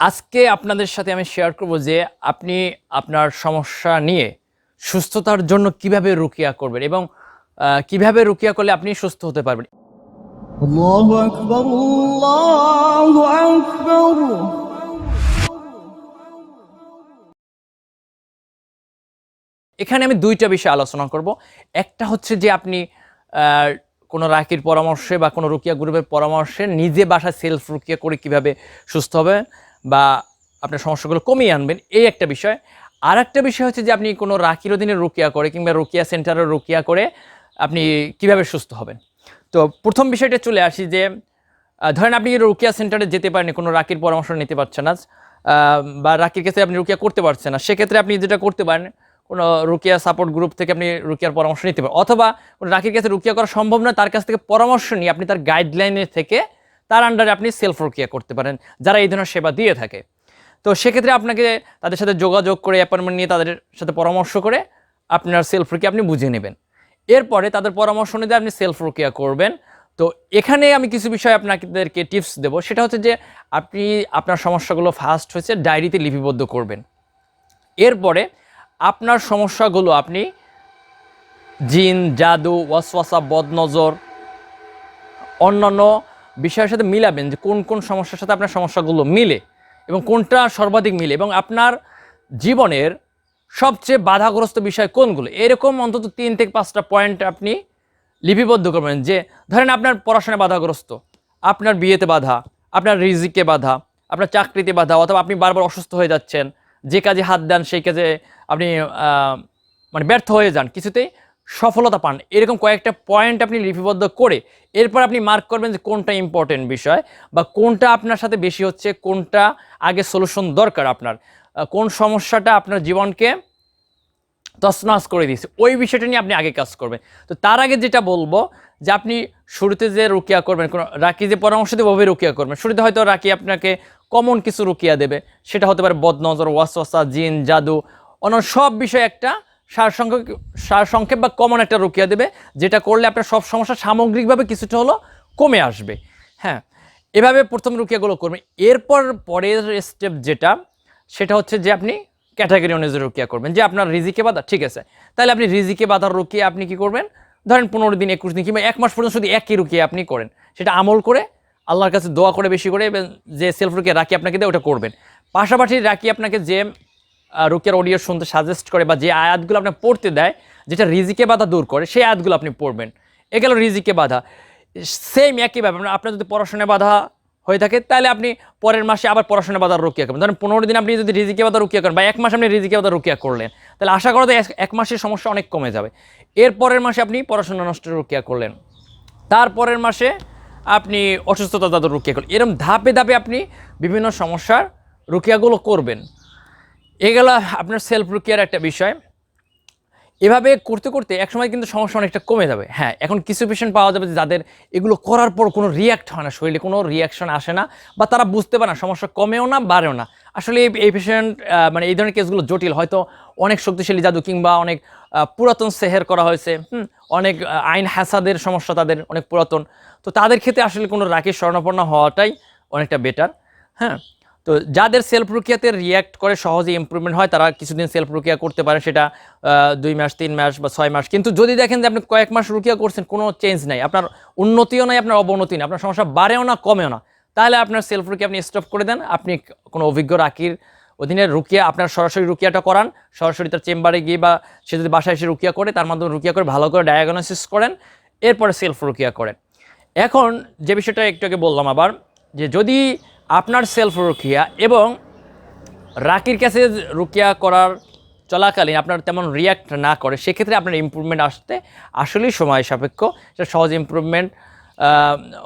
আজকে আপনাদের সাথে আমি শেয়ার করব যে আপনি আপনার সমস্যা নিয়ে সুস্থতার জন্য কীভাবে রুকিয়া করবেন এবং কীভাবে রুকিয়া করলে আপনি সুস্থ হতে পারবেন। এখানে আমি দুইটা বিষয়ে আলোচনা করব। একটা হচ্ছে যে আপনি কোনো রাখির পরামর্শে বা কোনো রুকিয়া গ্রুপের পরামর্শে নিজে বাসায় সেলফ রুকিয়া করে কীভাবে সুস্থ হবে বা আপনার সমস্যাগুলো কমিয়ে আনবেন, এই একটা বিষয়। আর একটা বিষয় হচ্ছে যে আপনি কোনো রাকির অধীনে রুকিয়া করে কিংবা রুকিয়া সেন্টারে রুকিয়া করে আপনি কীভাবে সুস্থ হবেন? তো প্রথম বিষয়টা চলে আসি যে ধরেন আপনি রুকিয়া সেন্টারে যেতে পারেন কোনো রাকির পরামর্শ নিতে পারছেন না বা রাকির কাছে আপনি রুকিয়া করতে পারছেন না, সেক্ষেত্রে আপনি যেটা করতে পারেন, কোনো রুকিয়া সাপোর্ট গ্রুপ থেকে আপনি রুকিয়ার পরামর্শ নিতে পারেন, অথবা রাকির কাছে রুকিয়া করা সম্ভব নয় তার কাছ থেকে পরামর্শ নিয়ে আপনি তার গাইডলাইনের থেকে তার আন্ডারে আপনি সেলফ রুকিয়া করতে পারেন, যারা এই ধরনের সেবা দিয়ে থাকে। তো সেক্ষেত্রে আপনাকে তাদের সাথে যোগাযোগ করে অ্যাপয়েন্টমেন্ট নিয়ে তাদের সাথে পরামর্শ করে আপনার সেলফ রুকিয়া আপনি বুঝে নেবেন। এরপরে তাদের পরামর্শ অনুযায়ী আপনি সেলফ রুকিয়া করবেন। তো এখানে আমি কিছু বিষয় আপনাদেরকে টিপস দেবো। সেটা হচ্ছে যে আপনি, আপনার সমস্যাগুলো ফার্স্ট হচ্ছে ডায়েরিতে লিপিবদ্ধ করবেন। এরপরে আপনার সমস্যাগুলো আপনি জিন, জাদু, ওয়াসওয়াসা, বদনজর, অন্যান্য বিষয়ের সাথে মিলাবেন যে কোন কোন সমস্যার সাথে আপনার সমস্যাগুলো মিলে এবং কোনটা সর্বাধিক মিলে এবং আপনার জীবনের সবচেয়ে বাধাগ্রস্ত বিষয় কোনগুলো? এরকম অন্তত তিন থেকে পাঁচটা পয়েন্ট আপনি লিপিবদ্ধ করবেন যে ধরেন আপনার পড়াশোনায় বাধাগ্রস্ত, আপনার বিয়েতে বাধা, আপনার রিজিকে বাধা, আপনার চাকরিতে বাধা অথবা আপনি বারবার অসুস্থ হয়ে যাচ্ছেন, যে কাজে হাত দেন সেই কাজে আপনি মানে ব্যর্থ হয়ে যান, কিছুতেই সফলতা পান। এরকম কয়েকটা পয়েন্ট আপনি লিপিবদ্ধ করে এরপর আপনি মার্ক করবেন যে কোনটা ইম্পর্টেন্ট বিষয় বা কোনটা আপনার সাথে বেশি হচ্ছে, কোনটা আগে সলিউশন দরকার আপনার। কোন সমস্যাটা আপনার জীবনকে তছনছ করে দিয়েছে, ওই বিষয়টা নিয়ে আপনি আগে কাজ করবেন। তো তার আগে যেটা বলব যে আপনি শুরুতে যে রুকিয়া করবেন, কোনো রাকি যে পরামর্শ দেবে ওভাবে রুকিয়া করবেন। শুরুতে হয়তো রাকি আপনাকে কমন কিছু রুকিয়া দেবে, সেটা হতে পারে বদনজর, ওয়াসওয়াসা, জিন, জাদু, অন্য সব বিষয়ে একটা সারসংক্ষেপ সারসংক্ষেপ বা কমন একটা রুকিয়া দেবে, যেটা করলে আপনার সব সমস্যা সামগ্রিকভাবে কিছুটা হলো কমে আসবে। হ্যাঁ এভাবে প্রথম রুকিয়াগুলো করবেন এরপর পরের স্টেপ যেটা, সেটা হচ্ছে যে আপনি ক্যাটাগরি অনুযায়ী রুকিয়া করবেন। যে আপনার রিজিকে বাধা, ঠিক আছে। তাহলে আপনি রিজিকে বাধার রুকিয়ে আপনি কি করবেন? ধরেন পনেরো দিন, একুশ দিন কিংবা এক মাস পর্যন্ত শুধু একই রুকিয়ে আপনি করেন। সেটা আমল করে আল্লাহর কাছে দোয়া করে বেশি করে যে সেলফ রুকিয়া রাখি আপনাকে দেয়, ওটা করবেন। পাশাপাশি রাখি আপনাকে যে আহ, রুকিয়ার অডিও শুনতে সাজেস্ট করে বা যে আয়াতগুলো আপনার পড়তে দেয় যেটা রিজিকে বাধা দূর করে সেই আয়াতগুলো আপনি পড়বেন। এ গেল রিজিকে বাধা। সেম একই ব্যাপার মানে আপনার যদি পড়াশোনায় বাধা হয়ে থাকে তাহলে আপনি পরের মাসে আবার পড়াশোনা বাধা রুকিয়া করবেন। ধরেন পনেরো দিন আপনি যদি রিজিকে বাধা রুকিয়া করেন বা এক মাস আপনি রিজিকে বাধা রুকিয়া করলেন তাহলে আশা করা যায় এক- মাসের সমস্যা অনেক কমে যাবে। এর পরের মাসে আপনি পড়াশোনা নষ্ট রুকিয়া করলেন। তারপরের মাসে আপনি অসুস্থতা তাদের রুকিয়া করলেন। এরকম ধাপে ধাপে আপনি বিভিন্ন সমস্যার রুকিয়াগুলো করবেন। এগুলো আপনার সেলফ রুকিয়ার একটা বিষয়। এভাবে করতে করতে একসময় কিন্তু সমস্যা অনেকটা কমে যাবে। হ্যাঁ এখন কিছু পেশেন্ট পাওয়া যাবে যাদের এগুলো করার পর কোনো রিয়াক্ট হয় না, শরীরে কোনো রিয়াকশন আসে না বা তারা বুঝতে পারে না, সমস্যা কমেও না, বাড়েও না। আসলে এই- এই পেশেন্ট মানে এই ধরনের কেসগুলো জটিল। হয়তো অনেক শক্তিশালী জাদু কিংবা অনেক পুরাতন সেহের করা হয়েছে, হুম, অনেক আইন হ্যাসাদের সমস্যা তাদের অনেক পুরাতন। তো তাদের ক্ষেত্রে আসলে কোনো রাখি স্বর্ণপন্ন হওয়াটাই অনেকটা বেটার হ্যাঁ। তো যাদের সেলফ রুকিয়াতে রিয়্যাক্ট করে সহজে ইম্প্রুভমেন্ট হয়, তারা কিছুদিন সেলফ রুকিয়া করতে পারে, সেটা দুই মাস, তিন মাস বা ছয় মাস। কিন্তু যদি দেখেন যে আপনি কয়েক মাস রুকিয়া করছেন, কোনো চেঞ্জ নাই। আপনার উন্নতিও নাই, আপনার অবনতি নেই, আপনার সমস্যা বাড়েও না, কমেও না। তাহলে আপনার সেলফ রুকিয়া আপনি স্টপ করে দেন। আপনি কোনো অভিজ্ঞ রাকির অধীনে রুকিয়া, আপনার সরাসরি রুকিয়াটা করান। সরাসরি তার চেম্বারে গিয়ে বা সে যদি বাসায় এসে রুকিয়া করে, তার মাধ্যমে রুকিয়া করে ভালো করে ডায়াগনোসিস করেন, এরপরে সেলফ রুকিয়া করেন। এখন যে বিষয়টা একটু আগে বললাম আবার, যে যদি আপনার সেলফ রুকিয়া এবং রাকির কাছে রুকিয়া করার চলাকালীন আপনার তেমন রিয়াক্ট না করে, সেক্ষেত্রে আপনার ইমপ্রুভমেন্ট আসতে আসলেই সময় সাপেক্ষ। সেটা সহজ ইমপ্রুভমেন্ট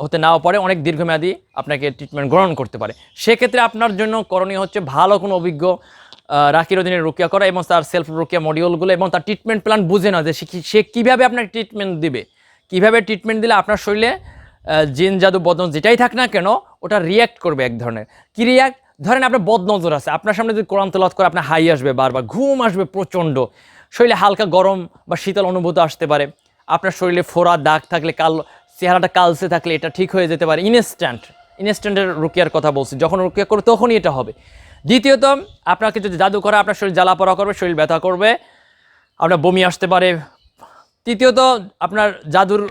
হতে নাও পারে, অনেক দীর্ঘমেয়াদী আপনাকে ট্রিটমেন্ট গ্রহণ করতে পারে। সেক্ষেত্রে আপনার জন্য করণীয় হচ্ছে ভালো কোনো অভিজ্ঞ রাকির অধীনে রুকিয়া করা এবং তার সেলফ রুকিয়া মডিউলগুলো এবং তার ট্রিটমেন্ট প্ল্যান বুঝে না যে সে কীভাবে আপনাকে ট্রিটমেন্ট দিবে। কীভাবে ট্রিটমেন্ট দিলে আপনার শরীরে জিন, জাদু, বদন যেটাই থাক না কেন ওটা রিয়াক্ট করবে এক ধরনের। কি রিয়াক্ট ধরেন আপনার বদনজর আছে, আপনার সামনে যদি কোরআন তেলাওয়াত করে, আপনার হাই আসবে বারবার, ঘুম আসবে প্রচণ্ড। শরীরে হালকা গরম বা শীতল অনুভূত আসতে পারে। আপনার শরীরে ফোড়া, দাগ থাকলে কাল, চেহারাটা কালসে থাকলে এটা ঠিক হয়ে যেতে পারে। ইনস্ট্যান্ট ইনস্ট্যান্টের রুকিয়ার কথা বলছি। যখন রুকিয়া করবে তখনই এটা হবে। দ্বিতীয়ত, আপনাকে যদি জাদু করে, আপনার শরীর জ্বালা পড়া করবে, শরীর ব্যথা করবে, আপনার বমি আসতে পারে। তৃতীয়ত, আপনার জাদুর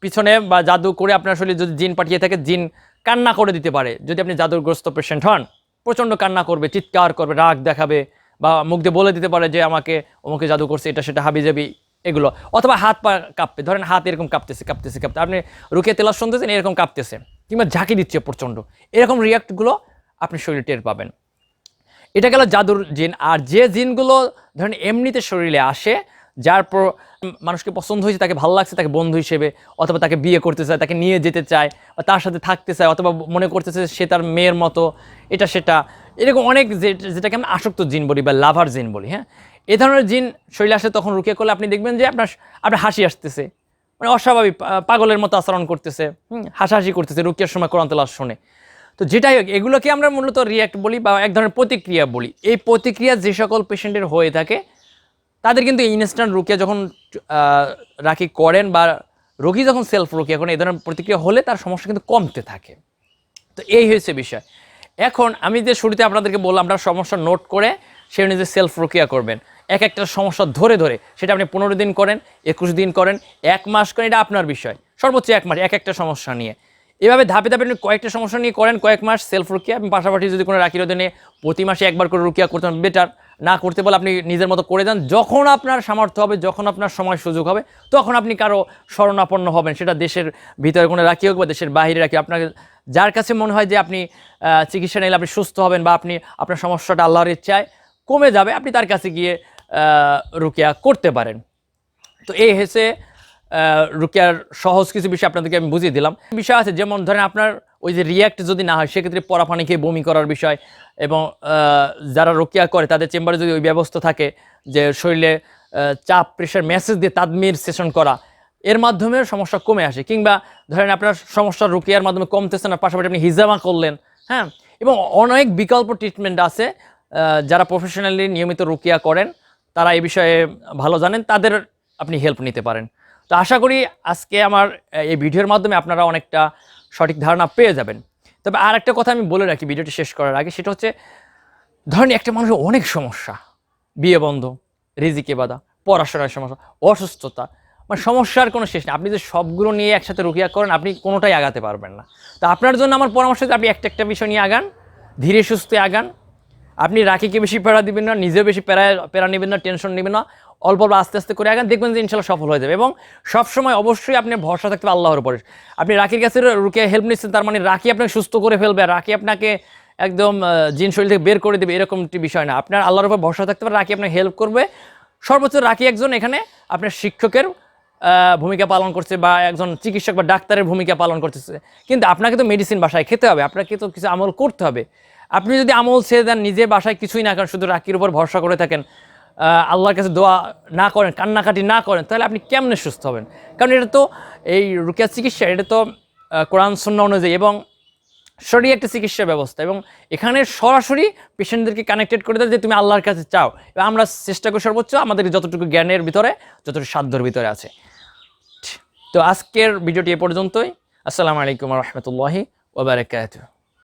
পিছনে বা জাদু করে আপনার শরীরে যদি জিন পাঠিয়ে থাকে, জিন কান্না করে দিতে পারে। যদি আপনি জাদুগ্রস্ত পেশেন্ট হন, প্রচণ্ড কান্না করবে, চিৎকার করবে, রাগ দেখাবে বা মুখ দিয়ে বলে দিতে পারে যে, আমাকে, অমুকে জাদু করছে, এটা সেটা হাবি যাবি এগুলো। অথবা হাত পা কাঁপবে ধরেন হাত এরকম কাঁপতেছে কাঁপতেছে, কাঁপতে। আপনি রুকে তেলাস শুনতেছেন, এরকম কাঁপতেছে, কিংবা ঝাঁকি দিচ্ছে প্রচণ্ড। এরকম রিয়াক্টগুলো আপনি শরীরে টের পাবেন। এটা গেল জাদুর জিন। আর যে জিনগুলো ধরেন এমনিতে শরীরে আসে যার পর মানুষকে পছন্দ হয়েছে, তাকে ভালো লাগছে, তাকে বন্ধু হিসেবে, অথবা তাকে বিয়ে করতে চায়, তাকে নিয়ে যেতে চায়, বা তার সাথে থাকতে চায়, অথবা মনে করতেছে সে তার মেয়ের মতো, এটা সেটা। এরকম অনেক যেটাকে আমরা আসক্ত জিন বলি, বা লাভার জিন বলি হ্যাঁ? এ ধরনের জিন শরীরে আসে তখন রুকিয়ে করলে আপনি দেখবেন যে আপনার আপনার হাসি আসতেছে। মানে অস্বাভাবিক পাগলের মতো আচরণ করতেছে, হুম? হাসাহাসি করতেছে, রুকিয়ার সময় কোরআন তেলাওয়াত শুনে। তো যেটাই হোক, এগুলোকে আমরা মূলত রিয়াক্ট বলি, বা এক ধরনের প্রতিক্রিয়া বলি। এই প্রতিক্রিয়া যে সকল পেশেন্টের হয়ে থাকে তাদের কিন্তু ইনস্ট্যান্ট রুকিয়া যখন রাখি করেন বা রোগী যখন সেলফ রুকিয়া করেন এই ধরনের প্রতিক্রিয়া হলে তার সমস্যা কিন্তু কমতে থাকে। তো এই হয়েছে বিষয়। এখন আমি যে শুরুতে আপনাদেরকে বললাম, আপনার সমস্যা নোট করে সে নিজে সেলফ রুকিয়া করবেন। এক একটা সমস্যা ধরে ধরে, সেটা আপনি পনেরো দিন করেন, একুশ দিন করেন, এক মাস করেন, এটা আপনার বিষয়। সর্বোচ্চ এক মাস, এক একটা সমস্যা নিয়ে। এভাবে ধাপে ধাপে আপনি কয়েকটা সমস্যা নিয়ে করেন কয়েক মাস সেলফ রুকিয়া এবং পাশাপাশি যদি কোনো রাখির অধীনে প্রতি মাসে একবার করে রুকিয়া করতে বেটার না করতে বলে আপনি নিজের মতো করে যান যখন আপনার সামর্থ্য হবে যখন আপনার সময় সুযোগ হবে তখন আপনি কারও শরণাপন্ন হবেন। সেটা দেশের ভিতরে কোনো রাখি হোক বা দেশের বাইরে রাখি আপনাকে যার কাছে মনে হয় যে আপনি চিকিৎসা নিলে আপনি সুস্থ হবেন বা আপনি আপনার সমস্যাটা আল্লাহর ইচ্ছায় কমে যাবে আপনি তার কাছে গিয়ে রুকিয়া করতে পারেন। তো এই আহ, রুকিয়ার সহজ কিছু বিষয় আপনাদেরকে আমি বুঝিয়ে দিলাম। বিষয় আছে, যেমন ধরেন আপনার ওই যে রিয়াক্ট যদি না হয়, সেক্ষেত্রে পরা পানি খেয়ে বমি করার বিষয় এবং যারা রুকিয়া করে, তাদের চেম্বারে যদি ওই ব্যবস্থা থাকে যে শরীরে চাপ প্রেশার মেসেজ দিয়ে তাদমির সেশন করা, এর মাধ্যমে সমস্যা কমে আসে। কিংবা ধরেন আপনার সমস্যা রুকিয়ার মাধ্যমে কমতেছে না, পাশাপাশি আপনি হিজামা করলেন হ্যাঁ? এবং অনেক বিকল্প ট্রিটমেন্ট আছে যারা প্রফেশনালি নিয়মিত রুকিয়া করেন, তারা এই বিষয়ে ভালো জানেন, তাদের আপনি হেল্প নিতে পারেন। তো আশা করি আজকে আমার এই ভিডিওর মাধ্যমে আপনারা অনেকটা সঠিক ধারণা পেয়ে যাবেন। তবে আর একটা কথা আমি বলে রাখি ভিডিওটি শেষ করার আগে, সেটা হচ্ছে ধরেন একটা মানুষের অনেক সমস্যা, বিয়ে বন্ধ, রিজিকে বাধা, পড়াশোনার সমস্যা, অসুস্থতা মানে সমস্যার কোনো শেষ নেই। আপনি যে সবগুলো নিয়ে একসাথে রুকিয়া করেন, আপনি কোনোটাই আগাতে পারবেন না। তো আপনার জন্য আমার পরামর্শ আপনি একটা একটা বিষয় নিয়ে আগান, ধীরে সুস্থে আগান আপনি রাখিকে বেশি প্যারা দিবেন না, নিজেও বেশি প্যারা প্যারা নেবেন না, টেনশন নেবেন না, অল্প অল্প আস্তে আস্তে করে আগান, দেখবেন যে ইনশাল্লাহ সফল হয়ে যাবে। এবং সবসময় অবশ্যই আপনি ভরসা থাকতে আল্লাহর উপরে। আপনি রাখির কাছে রুকে হেল্প নিচ্ছেন, তার মানে রাখি আপনাকে সুস্থ করে ফেলবে রাখি আপনাকে একদম জিন শরীর থেকে বের করে দেবে, এরকম একটি বিষয় না। আপনার আল্লাহর উপর ভরসা থাকতে পারে রাখি আপনাকে হেল্প করবে। সর্বোচ্চ রাখি একজন এখানে আপনার শিক্ষকের ভূমিকা পালন করছে বা একজন চিকিৎসক বা ডাক্তারের ভূমিকা পালন করতেছে। কিন্তু আপনাকে তো মেডিসিন বাসায় খেতে হবে, আপনাকে তো কিছু আমল করতে হবে। আপনি যদি আমল ছেড়ে দেন নিজে বাসায় কিছুই না করেন, শুধু রাখির উপর ভরসা করে থাকেন আল্লাহর কাছে দোয়া না করেন, কান্নাকাটি না করেন, তাহলে আপনি কেমনে সুস্থ হবেন? কারণ এটা তো এই রুকিয়া চিকিৎসা, এটা তো কোরআন শূন্য অনুযায়ী এবং সরি একটা চিকিৎসা ব্যবস্থা এবং এখানে সরাসরি পেশেন্টদেরকে কানেক্টেড করে দেয় যে তুমি আল্লাহর কাছে চাও। এবং আমরা চেষ্টা করি সর্বোচ্চ আমাদের যতটুকু জ্ঞানের ভিতরে, যতটুকু সাধ্যর ভিতরে আছে। তো আজকের ভিডিওটি এ পর্যন্তই। আসসালামু আলাইকুম রহমতুল্লাহি ওবরাকাতুহ